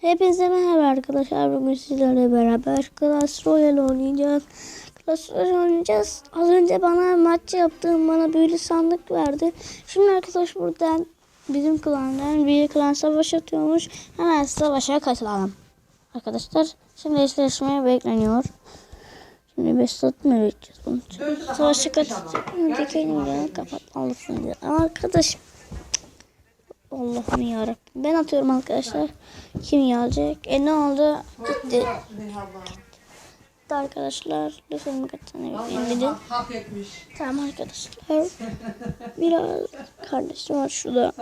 Hepinize merhaba arkadaşlar. Bugün sizlerle beraber Clash Royale oynayacağız. Clash Royale oynayacağız. Az önce bana maç yaptığım bana böyle sandık verdi. Şimdi arkadaş buradan bizim klandan bir klan savaş atıyormuş. Hemen savaşa katılalım. Arkadaşlar şimdi eşleşmeye bekleniyor. Şimdi Besat mı öğreteceğiz bunu? Savaşa katılacak. Önceki ya kapatmalısın diyor. Ama arkadaşım Allah'ım yarabbim. Ben atıyorum arkadaşlar. Kim gelecek? E ne oldu? Gitti. Gitti arkadaşlar. Lütfen. Hak etmiş. Tamam arkadaşlar. Biraz kardeşim var şurada.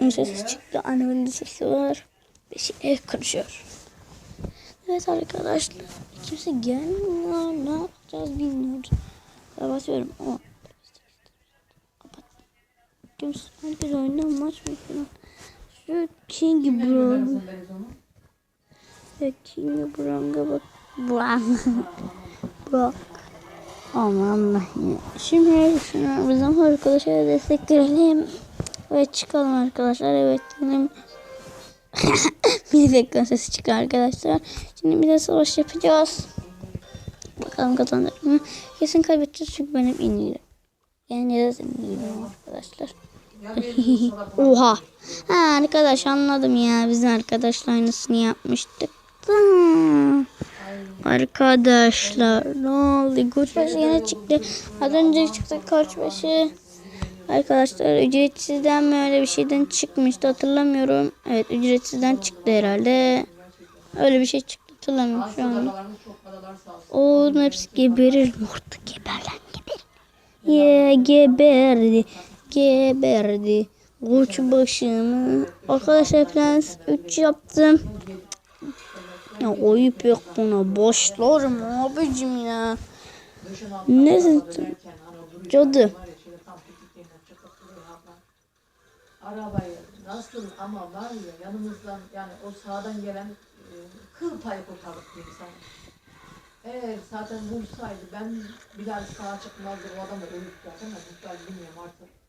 Onun sesi çıktı. Annemin de sesi var. Bir şey ev karışıyor. Evet arkadaşlar. Kimse gelmiyor. Ne yapacağız bilmiyoruz. Kapatıyorum ama. Kapat. Kimse herkes oyundan maç mı falan. Şu King Brown. Ya King Brown'a bak. Brown. Bak. Aman Allah ya. Şimdi şunu bizim arkadaşlara destek verelim. Evet çıkalım arkadaşlar. Evet benim bir reklam sesi çıkıyor arkadaşlar. Şimdi bir de savaş yapacağız. Bakalım kazanacak mı? Kesin kaybedeceğiz çünkü ben hep yeniliyorum. Yani de yeniliyorum arkadaşlar. Oha. Ha arkadaş anladım ya. Biz arkadaşla aynısını yapmıştık. da. Arkadaşlar ne oldu? Koçbaşı yine çıktı. Az önce çıktı koçbaşı. Arkadaşlar ücretsizden mi öyle bir şeyden çıkmıştı hatırlamıyorum. Evet ücretsizden çıktı herhalde. Öyle bir şey çıktı hatırlamıyorum şu an. Oğlum hepsi geberir. Orta geber lan geber. Ye geberdi. Geberdi. Koç başımı. Arkadaşlar prens 3 yaptım. Ya oyup yok buna. Başlarım abicim ya. Ne cadı. Arabayı nasıl ama var ya yanımızdan yani o sağdan gelen e, kıl payı kurtardık bir insan. Eğer zaten vursaydı ben bir daha sağa çıkmazdı o adamı ölüp zaten muhtar bilmiyorum artık.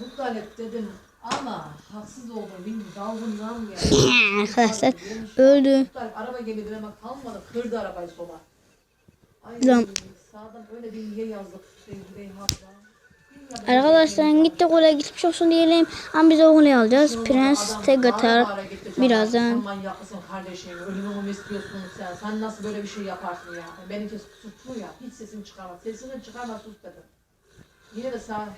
Muhtar et dedim ama haksız oldum bilmiyorum dalgından mı yani. Arkadaşlar öldü. Muhtar araba geliyor ama kalmadı kırdı arabayı sola. Ay Lan. sağdan öyle bir ye yazdık şey, Reyhan'da. Arkadaşlar gittik oraya geçmiş olsun diyelim. Ama biz oğlu alacağız. Prens tek atar. Birazdan. Sen manyak mısın kardeşim? Ölümümü mü istiyorsun sen? Sen nasıl böyle bir şey yaparsın ya? Benimki suçlu ya. Hiç sesini çıkarma. Sesini çıkarma sus dedim. Yine de sağ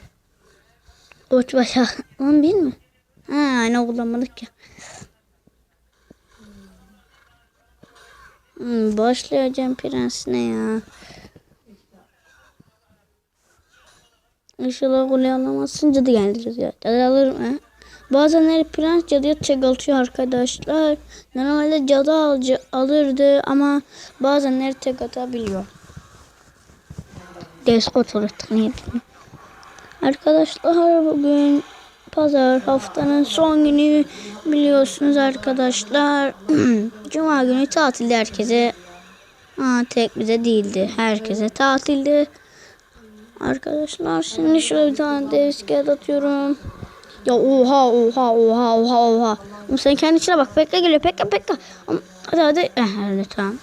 Koç başa. Lan değil mi? Ha aynı kullanmadık ya. Hmm, başlayacağım prensine ya. İnşallah golü alamazsın cadı geleceğiz ya. Cadı alırım ha. Bazen her prens cadıya çakaltıyor arkadaşlar. Normalde cadı alıcı alırdı ama bazen her tek atabiliyor. Despot artık ne. Arkadaşlar bugün pazar haftanın son günü biliyorsunuz arkadaşlar. Cuma günü tatilde herkese. Ha, tek bize değildi. Herkese tatildi. Arkadaşlar şimdi şöyle bir tane dev iskelet atıyorum. Ya oha oha oha oha oha. Ama sen kendi içine bak. Pekka geliyor. Pekka Pekka. Hadi hadi. Eh, hadi tamam.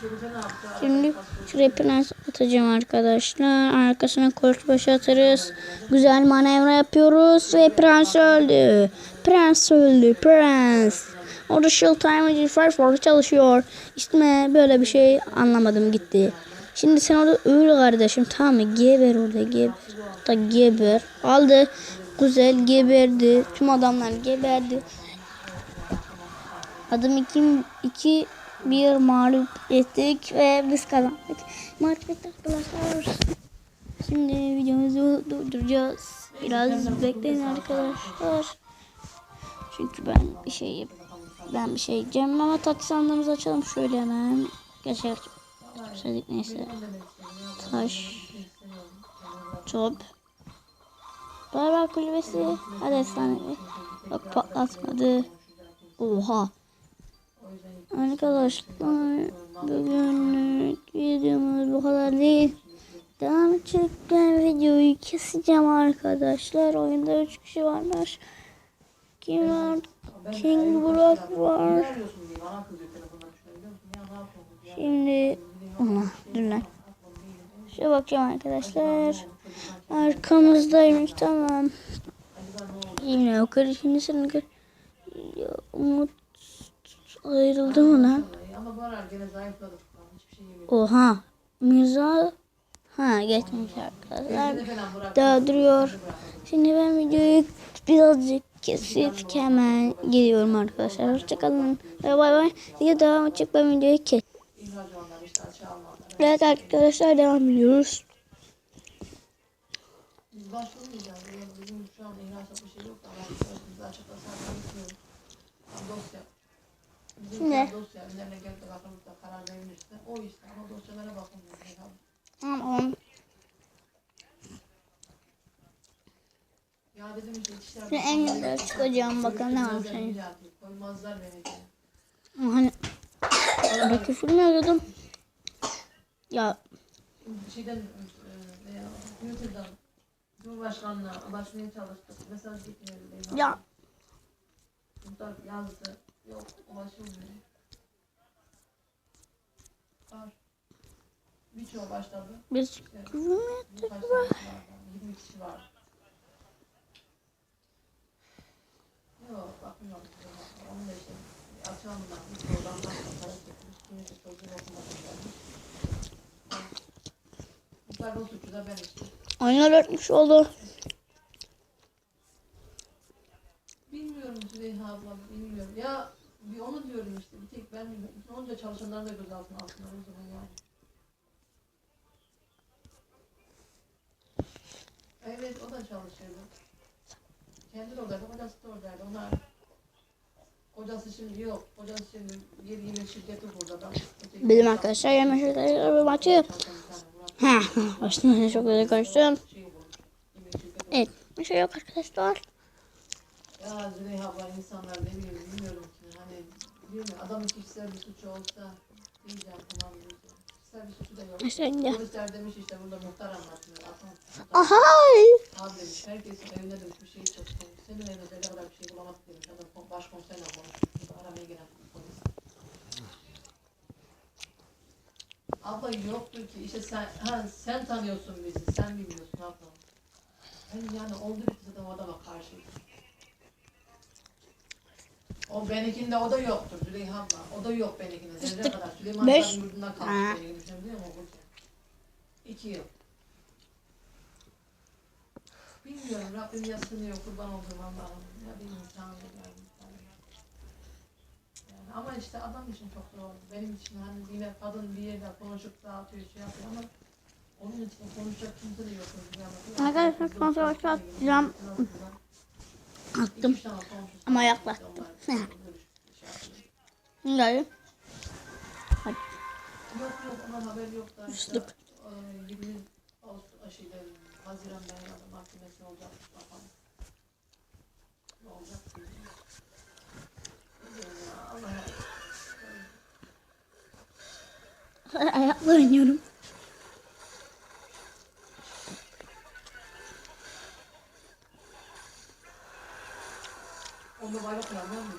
Şimdi şuraya atacağım arkadaşlar. Arkasına koç başı atarız. Güzel manevra yapıyoruz ve prens öldü. Prens öldü. Prens. Orada shield time fire çalışıyor. İşte böyle bir şey anlamadım gitti. Şimdi sen orada öl kardeşim tamam mı? Geber orada geber. Da geber. Aldı. Güzel geberdi. Tüm adamlar geberdi. Adım iki, iki bir mağlup ettik ve biz kazandık. Mağlup ettik arkadaşlar. Şimdi videomuzu durduracağız. Biraz bekleyin arkadaşlar. Çünkü ben bir şey ben bir şey yiyeceğim ama tatlı sandığımızı açalım şöyle hemen. Geçer. Söyledik neyse. Taş. Top. Barbar kulübesi. Hadi efsanevi. Bak patlatmadı. Oha. Arkadaşlar bugünlük videomuz bu kadar değil. Devam edecekler videoyu keseceğim arkadaşlar. Oyunda 3 kişi varmış. Kim var? King Burak var. Şimdi Aha, dur. Şöyle bakacağım arkadaşlar. Arkamızdaymış tamam. Yine sen yukarı. Ya, Umut ayrıldı mı lan? Oha. Mirza ha geçmiş arkadaşlar. Daha duruyor. Şimdi ben videoyu birazcık kesip hemen geliyorum arkadaşlar. Hoşçakalın. Bay bay. Video devam edecek ben videoyu kes. Evet arkadaşlar devam ediyoruz. Biz bakmıyoruz. Tamam. Şimdi en yukarı çıkacağım, bakalım ne var senin. Hani küfür mü yazıyordum? Ya Şeyden, e, Twitter'dan Cumhurbaşkanlığına ulaşmaya çalıştık. Mesaj gitmiyor. ya yazdı. Birçoğu başladı. Birkaç tane var. 20 kişi var. Yok bakmıyorum. Onun da işte açalımdan bir programdan para çekmiş. Kimisi o suçu da ben işte. Oyunlar örtmüş oldu. Bilmiyorum Züleyha abla, bilmiyorum. Ya bir onu diyorum işte, bir tek ben bilmiyorum. Onca çalışanlar da gözaltına alsınlar o zaman yani. Evet, o da çalışıyordu. Kendi de oradaydı, kocası da oradaydı. Onlar Kocası şimdi yok. Kocası şimdi bir yemek şirketi burada da. Bizim arkadaşlar yemek şirketleri bir maçı. Murat Ha, başına çok güzel konuştum. şey Evet, bir şey yok arkadaşlar. Ya Züleyha abla insanlar ne bileyim bilmiyorum ki hani bilmiyorum adamın kişisel bir suçu olsa bir. Polisler demiş işte burada muhtar anlatmıyor. Atma. Aha! Abi demiş herkesin evinde demiş bir şey çıktı. Senin evinde de ne kadar bir şey bulamadık demiş. Adam başkomiserle konuşmuş. Burada aramaya gelen polis. Abla yoktur ki işte sen ha, sen tanıyorsun bizi sen bilmiyorsun abla. Ben yani oldu zaten o adama karşıyım. O benimkinde o da yoktur Züleyha abla. O da yok benimkinde. Zerre kadar. Süleyman beş- yurdunda Ha. kalmış benimkinde. Düşünebiliyor musun? o koca? İki yıl. Bilmiyorum Rabbim yasınıyor kurban olduğum Allah'ım. Ya bir insan ya insan. Yani ama işte adam için çok zor. Benim için hani yine kadın bir yerde konuşup dağıtıyor şey yapıyor ama onun için konuşacak kimse de yok. Arkadaşlar, son savaş atacağım. Attım. Ama var. Yaklattım. Onlar görüş- şey yapıyor. Geldim. Yok yok ona haber yok da. işte, Üstlük. eee, 20 Ağustos şeyde Haziran'da herhalde mahkemesi olacak bakalım. Ne olacak bilmiyorum. Bilmiyorum ya, Allah Ayakla. Onu bayrak planlar mı?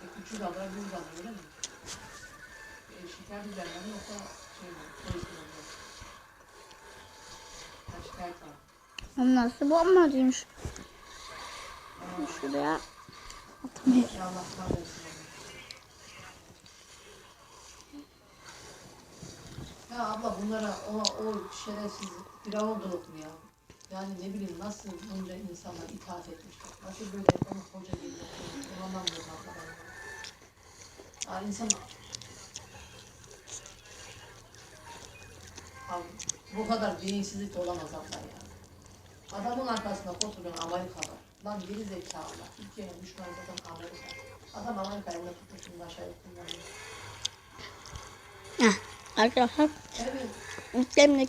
E, küçük alır, büyük alır öyle mi? E, şeker düzenler yoksa şey mi? Polis mi oluyor? Ha, şikayet var. Ama nasıl bombacıymış. Şuraya atamıyorum. Ya Allah kahretsin. Ya abla bunlara o, o şerefsiz firavunduluk mu ya? Yani ne bileyim nasıl bunca insanlar itaat etmiş. Nasıl böyle onu koca abla ben. bunu. Ya insan... Abi, bu kadar beyinsizlik olamaz abla ya. Adamın arkasında koskocaman Amerika var. Lan geri zekalı. Türkiye'nin düşmanı zaten Amerika. Adam Amerika'ya ne tutmuşsun aşağıya kullanıyor. Heh, arkadaşlar. Evet. Mükemmel.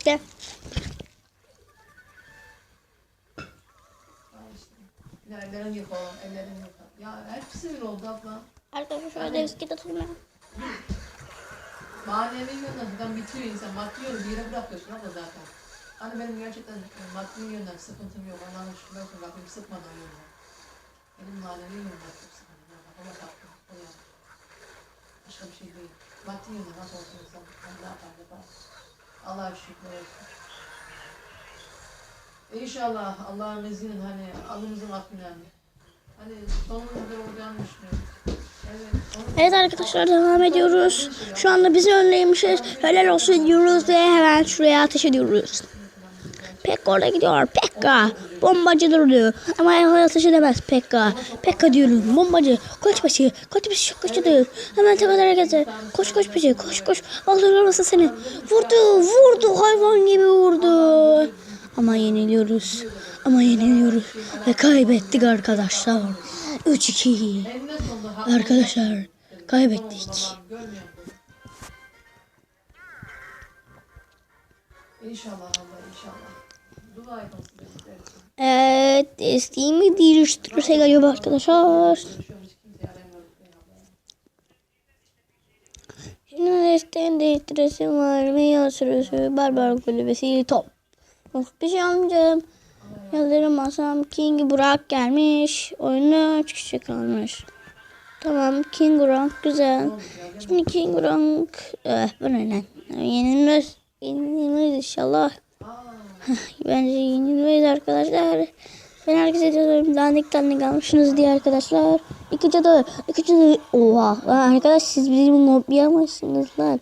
Ha işte. Ya ellerin yıkayalım, ellerin yıkayalım. Ya hepsi öyle oldu abla. Arkadaşlar şöyle bisiklet atayım Manevi yönden zaten bitiyor insan. Batıyor bir yere bırakıyorsun abla zaten. Hani benim gerçekten e, maddi yönden sıkıntım yok. Allah'ın şükür olsun Rabbim sıkmadı o yönden. Benim manevi yönden çok sıkıntım yok. Ona taktım. O yani. Başka bir şey değil. Maddi yönden nasıl olsun insan. Hani ne yapar yapar. Allah'a şükür olsun. İnşallah Allah'ın izniyle hani alnımızın akıyla hani sonumuz güzel olacağını düşünüyorum. Evet. arkadaşlar devam ediyoruz. Şu anda bizi önlemişiz. Helal olsun diyoruz ve hemen şuraya ateş ediyoruz. Pekka orada gidiyor. Pekka. Bombacıdır diyor. Ama ateş edemez Pekka. Pekka diyorum. Bombacı. Koç başı. Koç başı çok güçlüdür. Hemen tepelere getir. Koş koş başı. Koş koş. Aldırırmasın seni. Vurdu. Vurdu. Hayvan gibi vurdu. Ama yeniliyoruz. Ama yeniliyoruz. Ve kaybettik arkadaşlar. 3-2. Eninde sonunda hakkı Arkadaşlar kaybettik. İnşallah Allah inşallah. Dua et. Evet desteğimi değiştirirsek acaba arkadaşlar. Şimdi desteğin değiştiresim var. Meyal sürüsü, barbar kulübesi, top. Oh, bir şey almayacağım. Yıldırım masam King Burak gelmiş. Oyunda 3 kişi kalmış. Tamam King Burak güzel. Şimdi King Burak eh, bu ne lan? Yenilmez. Yenilmez inşallah. Bence yenilmeyiz arkadaşlar. Ben herkese diyorum dandik dandik almışsınız diye arkadaşlar. İki cadı, iki cadı. Oha lan arkadaş siz bizi kopyamazsınız lan.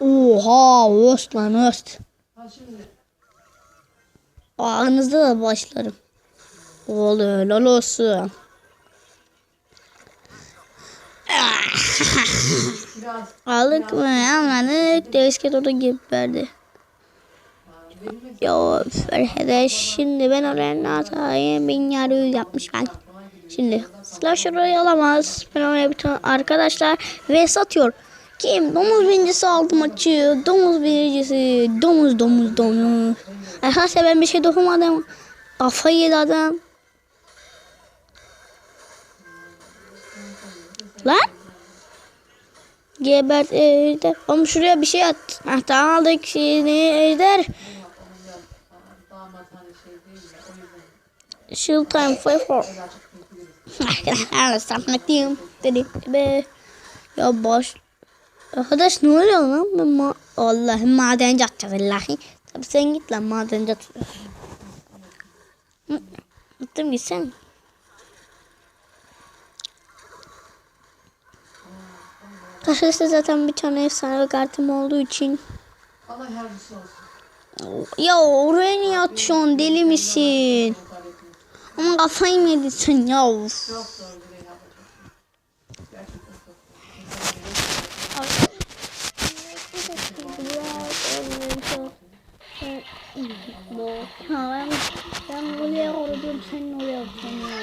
Oha host lan host. Şimdi Ağınızda da başlarım. Oğlum helal olsun. biraz Aldık mı? Almadık. Desket orada geberdi. verilmez Ya arkadaş şimdi ben oraya ne atayım? Bin yarı yapmış ben. Şimdi slash orayı alamaz. Ben oraya bir tane arkadaşlar ve satıyor. Kim? Domuz birincisi aldı maçı. Domuz birincisi. Domuz domuz domuz. Arkadaşlar ben bir şey dokunmadım. Kafayı yedi adam. Lan. Gebert ejder. Oğlum şuraya bir şey at. Ah, tamam aldık şeyini ejder. Shield time five four. Arkadaşlar sahnetiyim dedi be. Ya baş. Arkadaş ne oluyor lan? Ben ma Allah'ım madenci atacağız illahi. Tabii sen git lan madenci. Hı, Gittim gitsen. Arkadaşlar zaten bir tane efsane kartım olduğu için. Allah yardımcısı olsun. Ya oraya niye atıyorsun deli misin? Ama kafayı mı yedin sen ya? Çok ben, ben buraya koydum sen oraya koydun ya.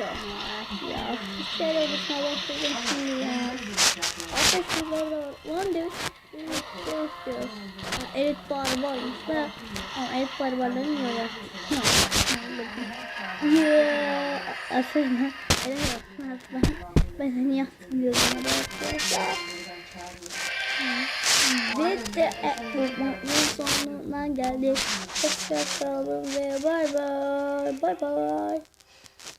Ya, ya bir şeyler dışına başladım şimdi ya. Da var. Ulan demiş. Evet, evet, evet. Evet barbarmış da. Ama evet barbarların niye var? Ya, aslında evet, ben, ben seni yaptım diyordum arkadaşlar. De e, bu sonuna geldik. Hoşçakalın ve bay bay. Bay bay.